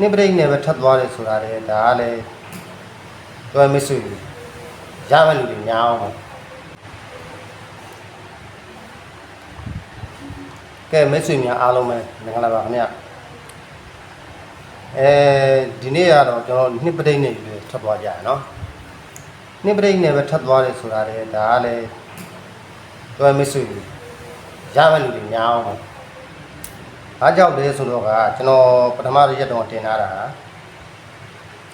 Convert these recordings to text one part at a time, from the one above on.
နိပရိတ်နဲ့ပဲထပ်သွားတယ်ဆိုတာလေဒါကလည်းတွဲမဆွေဘူးရမယ့်လူတွေများအောင်ပါကဲမိတ်ဆွေများအားလုံးပဲမင်္ဂလာပါခင်ဗျအဲဒီနေ့ကတော့ကျွန်တော်နှစ်ပရိတ်နဲ့ပဲထပ်သွားကြရနော်နှစ်ပရိတ်နဲ့ပဲထပ်သွားတယ်ဆိုတာလေဒါကလည်းတွဲမဆွေဘူးရမယ့်လူတွေများအောင်ပါ အားကြောင့်လဲဆိုတော့ကကျွန်တော်ပထမရက်တော့တင်ထားတာ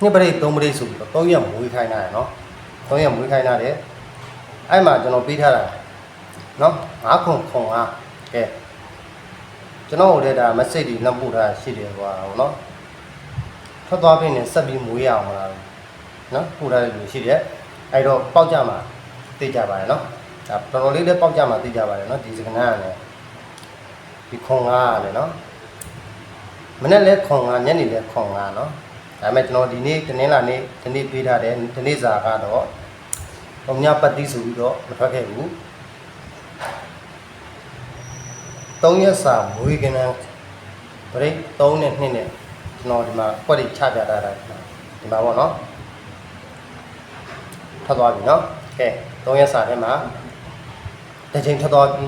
နှစ်ပရိတ်သုံးပရိတ်ဆိုပြီးတော့၃ရက်မွေးခိုင်းတာရယ်နော်၃ရက်မွေးခိုင်းတာတယ်အဲ့မှာကျွန်တော်ပေးထားတာနော်၅ခွန်ခွန်အားကဲကျွန်တော်လည်းဒါ message တွေနှပ်ပို့ထားတာရှိတယ်ကွာဟုတ်နော်ထွက်သွားပြီနဲ့ဆက်ပြီးမွေးရအောင်မလားနော်ပို့ထားတဲ့လူရှိတယ်အဲ့တော့ပေါက်ကြမှာသိကြပါတယ်နော်ဒါတော်တော်လေးလည်းပေါက်ကြမှာသိကြပါတယ်နော်ဒီစကနာကလည်း ဒီခွန်ကားရတယ်နော်မနေ့လဲခွန်ကားညနေလဲခွန်ကားနော်ဒါပေမဲ့ကျွန်တော်ဒီနေ့တနင်္လာနေ့ဒီနေ့ပေးထားတယ်ဒီနေ့စာကတော့ဘုံညပတ်တိဆိုပြီးတော့မထွက်ခဲ့ဘူး၃ရက်စာမွေးကနန်းပရိတ်3နဲ့2နဲ့ကျွန်တော်ဒီမှာကွက်တွေချပြထားတာဒီမှာပေါ့နော်ထွက်သွားပြီနော်ကဲ3ရက်စာထဲမှာတစ်ချိန်ထွက်သွားပြီ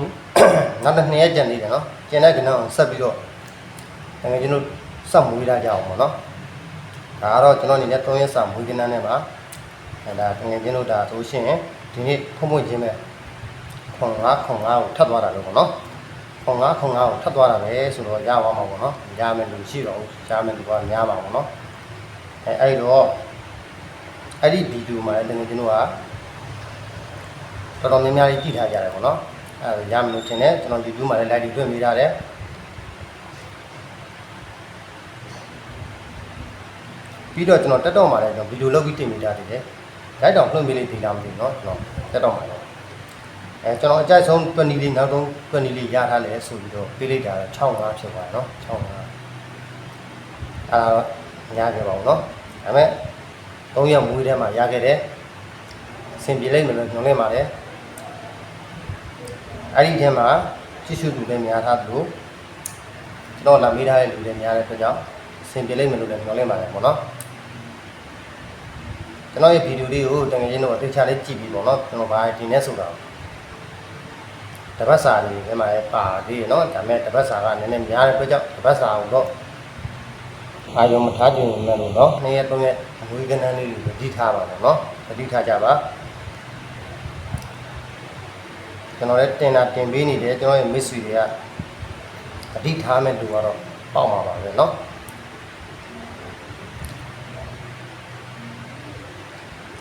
နောက်တစ်နှစ်ရက်ကြံနေတယ်နော် ကျန်တဲ့ကဏ္ဍကိုဆက်ပြီးတော့ငွေချင်းတို့စက်မွေးလာကြအောင်ပေါ့နော်ဒါကတော့ကျွန်တော်အနေနဲ့3ရက်စာမွေးကဏ္ဍနဲ့ပါအဲဒါငွေချင်းတို့ဒါဆိုရှင်ဒီနေ့ဖုံးဖုံးချင်းပဲခွန်9ခွန်9ကိုထပ်သွားတာလို့ပေါ့နော်ခွန်9ခွန်9ကိုထပ်သွားတာပဲဆိုတော့ရသွားမှာပေါ့နော်ရမယ်လို့ရှိတော့ရမယ်လို့ကများပါပေါ့နော်အဲအဲ့တော့အဲ့ဒီဗီဒီယိုမှာလည်းငွေချင်းတို့ကတော်တော်များများကြီးကြည့်ထားကြတယ်ပေါ့နော် အဲဒါရမလို့ထင်တယ်ကျွန်တော် YouTube မှာလည်း live တွေတွေ့မိထားတယ်ပြီးတော့ကျွန်တော်တက်တော့မှာလည်းကျွန်တော်ဗီဒီယိုလုပ်ပြီးတင်မိထားတယ်လေဓာတ်တောင်လွှင့်ပေးလေးဒီလားမသိဘူးเนาะကျွန်တော်တက်တော့မှာလည်းအဲကျွန်တော်အကြိုက်ဆုံး20လေးနောက်ဆုံး20လေးရထားလဲဆိုပြီးတော့ပေးလိုက်တာ65ဖြစ်သွားတယ်เนาะ65အာရခဲ့ပါဘူးเนาะဒါပေမဲ့3ရက်မွေးထဲမှာရခဲ့တယ်အဆင်ပြေလိုက်မယ်လို့ညွှန်လိုက်ပါတယ် အဲ့ဒီထဲမှာကြည့်ရှုသူလည်းများထားသလိုကျွန်တော်လာမေးထားတဲ့လူတွေများတဲ့အတွက်ကြောင့်အဆင်ပြေလိမ့်မယ်လို့လည်းမျှော်လင့်ပါတယ်ပေါ့နော်ကျွန်တော်ရဲ့ဗီဒီယိုလေးကိုတကယ်ချင်းတော့အသေးချာလေးကြည့်ပြီးပေါ့နော်ကျွန်တော်ဘာဒီနေ့ဆိုတာတပတ်စာလေးထဲမှာလည်းပါသေးတယ်နော်ဒါပေမဲ့တပတ်စာကနည်းနည်းများတဲ့အတွက်ကြောင့်တပတ်စာကိုတော့အာရုံမထားကြဘူးလည်းလို့နော်နှစ်ရက်သုံးရက်အဝေးကနန်းလေးတွေတတိထားပါတော့နော်တတိထားကြပါ ကျွန်တော်လည်းတင်တာတင်ပေးနေတယ်ကျွန်တော်ရဲ့ miss တွေကအဓိထားမဲ့လူကတော့ပေါက်မှာပါပဲเนาะ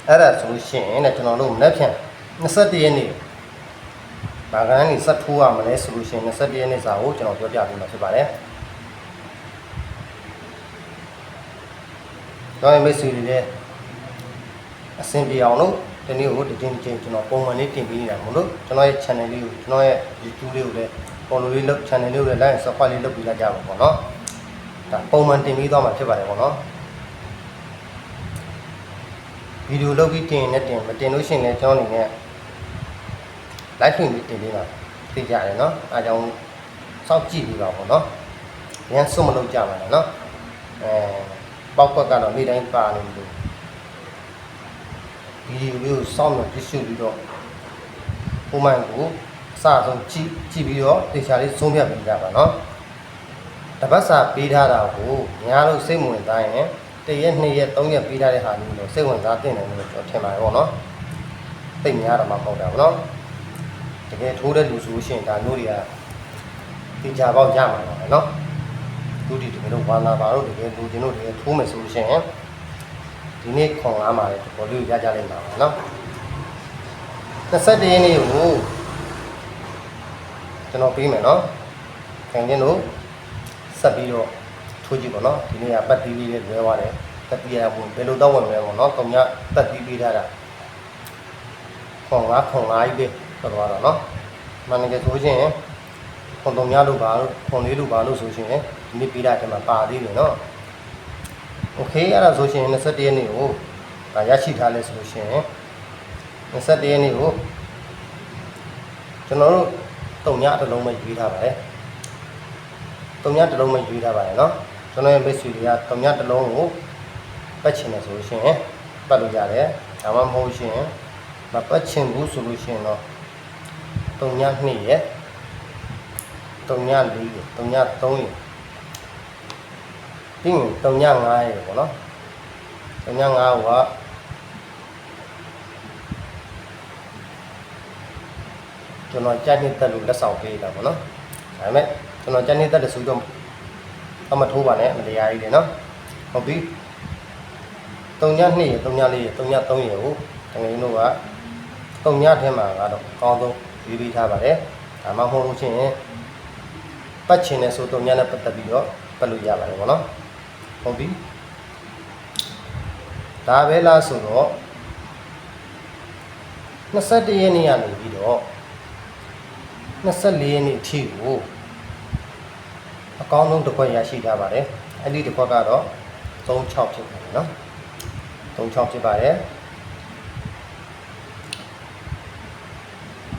အဲ့ဒါဆိုရှင်တဲ့ကျွန်တော်တို့မနေ့ဖြန်21ရက်နေ့ဘာကန်းနေစက်ထိုးရမလဲဆိုလို့ရှင်21ရက်နေ့စာကိုကျွန်တော်ပြောပြပေးမှာဖြစ်ပါတယ်ကျွန်တော်ရဲ့ miss တွေလည်းအဆင်ပြေအောင်လို့ ဒီနေ့ကိုဒီတင်းချင်းကျွန်တော်ပုံမှန်လေးတင်ပေးနေတာမို့လို့ကျွန်တော်ရဲ့ channel လေးကိုကျွန်တော်ရဲ့ YouTube လေးကိုလည်း follow လေးလုပ် channel လေးကိုလည်း like subscribe လေးလုပ်ပြီးလိုက်ကြပါပေါ့နော်ဒါပုံမှန်တင်ပေးသွားမှာဖြစ်ပါတယ်ပေါ့နော်ဗီဒီယိုလုပ်ပြီးတင်နေတင်မတင်လို့ရှိရင်လည်းကျွန်တော်အနေနဲ့ live ထွင်ပြီးတင်ပေးတာသိကြတယ်နော်အားကြောင့်စောင့်ကြည့်ပြီးပါပေါ့နော်ရန်စွတ်မလုပ်ကြပါနဲ့နော်အဲပေါက်ကွက်ကတော့နေ့တိုင်းပါနေလို့ ဗီဒီယိုလေးကိုစောင့်လို့ကြည့်ရှုပြီးတော့ပုံမှန်ကိုအစအဆုံးကြည့်ကြည့်ပြီးတော့တေချာလေးဆုံးဖြတ်ပြီးကြပါနော်တပတ်စာပေးထားတာကိုများလို့စိတ်ဝင်စားရင်တရက်နှစ်ရက်သုံးရက်ပေးထားတဲ့ဟာမျိုးလို့စိတ်ဝင်စားတင်တယ်လို့ကျွန်တော်ထင်ပါတယ်ပေါ့နော်သိပ်များတော့မှမဟုတ်တာပေါ့နော်တကယ်ထိုးတဲ့လူဆိုရှင်ဒါမျိုးတွေကတေချာပေါက်ရမှာပါပဲနော်သူဒီတကယ်လို့ဝါလာပါတော့တကယ်လူချင်းတို့တကယ်ထိုးမယ်ဆိုရှင် ဒီနေ့ခွန်အားမှာလည်းဘောလေးကိုရကြလိမ့်မှာပါနော်21ရက်နေ့ကိုကျွန်တော်ပြီးမယ်နော်ခင်ဗျင်းတို့ဆက်ပြီးတော့ထိုးကြည့်ပါနော်ဒီနေ့ကပတ်တီးလေးလေးလွဲသွားတယ်ပတ်တီးရဘူးဘယ်လိုတော့ဝင်လဲပေါ့နော်ကောင်းညပတ်တီးပေးထားတာခွန်အားခွန်အားကြီးပဲတော့တော့နော်မနက်ဆိုရှင်ခွန်တုံများလို့ပါလို့ခွန်လေးလို့ပါလို့ဆိုရှင်ဒီနေ့ပေးတာတည်းမှာပါသေးတယ်နော် โอเคအဲ့ဒါဆိုရှင်21ရက်နေ့ကိုဒါရရှိထားလဲဆိုလို့ရှင်21ရက်နေ့ကိုကျွန်တော်တို့တုံညတစ်လုံးပဲယူထားပါတယ်တုံညတစ်လုံးပဲယူထားပါတယ်เนาะ ကျွန်တော်ရဲ့မိတ်ဆွေတွေကတုံညတစ်လုံးကိုပတ်ချင်တယ်ဆိုလို့ရှိရင်ပတ်လို့ရတယ်ဒါမှမဟုတ်ရှင်မပတ်ချင်ဘူးဆိုလို့ရှိရင်တော့တုံည2ရဲ့တုံည4ရဲ့တုံည3ရဲ့ပြီး ရင်တုံည5ရဲ့ပေါ့နော်တုံည5ကကျွန်တော်ကြိုက်နှစ်သက်လို့လက်ဆောင်ပေးတာပေါ့နော်ဒါပေမဲ့ကျွန်တော်ကြိုက်နှစ်သက်တဲ့ဆိုတော့အမထိုးပါနဲ့မတရားကြီးတယ်နော်ဟုတ်ပြီတုံည2ရေတုံည4ရေတုံည3ရေကိုတကယ်လို့ကတုံညထဲမှာကတော့အကောင်းဆုံးရေးပေးထားပါတယ်ဒါမှမဟုတ်လို့ချင်းပတ်ချင်တဲ့ဆိုတုံညနဲ့ပတ်သက်ပြီးတော့ပတ်လို့ရပါတယ်ပေါ့နော် ဟုတ်ပြီဒါပဲလားဆိုတော့21ရက်နေ့ကနေပြီးတော့24ရက်နေ့အထိကိုအကောင်းဆုံးတစ်ခွက်ရရှိကြပါတယ်အဲ့ဒီတစ်ခွက်ကတော့36ဖြစ်ပါတယ်နော်36ဖြစ်ပါတယ်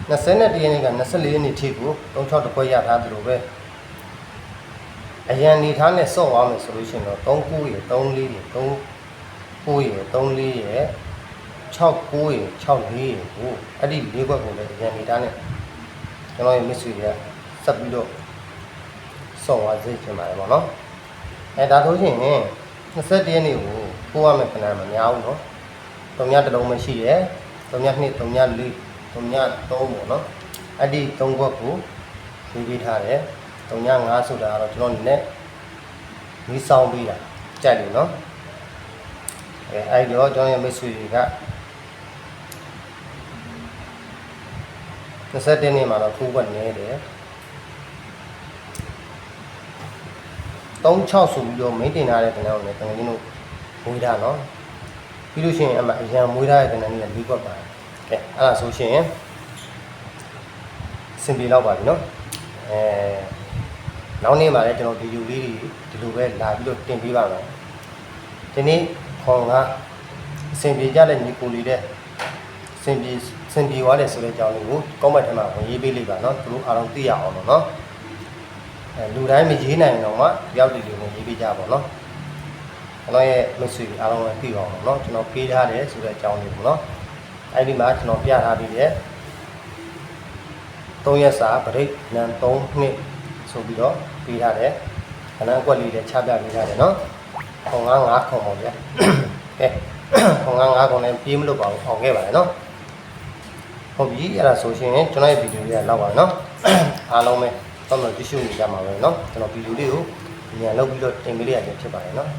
21ရက်နေ့က24ရက်နေ့ထိကို36တစ်ခွက်ရထားသလိုပဲ အရန်နေထားနဲ့စော့သွားမယ်ဆိုလို့ရှိရင်တော့39ရယ်34ရယ်39ရယ်34ရယ်69ရယ်64ရယ်ကိုအဲ့ဒီ၄ခွက်ကိုလည်းအရန်နေထားနဲ့ကျွန်တော်ရဲ့ miss တွေကဆက်ပြီးတော့စော့သွားစေချင်ပါတယ်ပေါ့နော်အဲဒါဆိုရှင်21ရက်နေ့ကိုပို့ရမယ်ခဏမများဘူးနော်တုံညတစ်လုံးမရှိရယ်တုံည2တုံည4တုံည3ပေါ့နော်အဲ့ဒီ3ခွက်ကိုရေးပေးထားတယ် တုံည5ဆိုတာကတော့ကျွန်တော်အနေနဲ့မီးဆောင်ပေးတာကြိုက်တယ်နော်အဲအဲ့ဒီတော့ကျွန်တော်ရဲ့မိတ်ဆွေတွေက21နေ့မှာတော့ခိုးခွက်နေတယ်36ဆိုပြီးတော့မိတ်တင်ထားတဲ့ကဏ္ဍကိုလည်းတကယ်ကြီးတို့မွေးထားနော်ပြီးလို့ရှိရင်အမအရန်မွေးထားတဲ့ကဏ္ဍကြီးလည်း၄ခွက်ပါတယ်ကဲအဲ့ဒါဆိုရှင်စင်ပြေတော့ပါပြီနော်အဲ နောက်နေ့မှာလည်းကျွန်တော်ဗီဒီယိုလေးတွေဒီလိုပဲလာပြီးတော့တင်ပေးပါမယ်ဒီနေ့ခေါင်ကအစင်ပြေကြတဲ့ညီကိုလေးတဲ့စင်ပြေစင်ပြေသွားတယ်ဆိုတဲ့အကြောင်းလေးကိုကောမန့်ထဲမှာဝင်ရေးပေးလိုက်ပါနော်သူတို့အားလုံးသိရအောင်လို့နော်အဲလူတိုင်းမရေးနိုင်တော့မှတယောက်တည်းလေးဝင်ရေးပေးကြပါတော့ကျွန်တော်ရဲ့မိတ်ဆွေတွေအားလုံးလည်းသိအောင်လို့နော်ကျွန်တော်ပေးထားတယ်ဆိုတဲ့အကြောင်းလေးပေါ့နော်အဲ့ဒီမှာကျွန်တော်ပြထားပြီးတယ်3ရက်စာဗရိတ်နံ3နှစ် ဆိုပြီးတော့ပေးထားတယ်ခဏအကွက်လေးလည်းချပြပေးထားတယ်နော်ခုံငါးငါးခုံပေါ့ဗျာကဲခုံငါးငါးခုံလည်းပြေးမလို့ပါဘူးအောင်ခဲ့ပါတယ်နော်ဟုတ်ပြီအဲ့ဒါဆိုရှင်ကျွန်တော်ရဲ့ဗီဒီယိုလေးလောက်ပါနော်အားလုံးပဲတော့တော့ကြည့်ရှုနေကြမှာပဲနော်ကျွန်တော်ဗီဒီယိုလေးကိုအမြန်လောက်ပြီးတော့တင်ပေးလိုက်ရခြင်းဖြစ်ပါတယ်နော်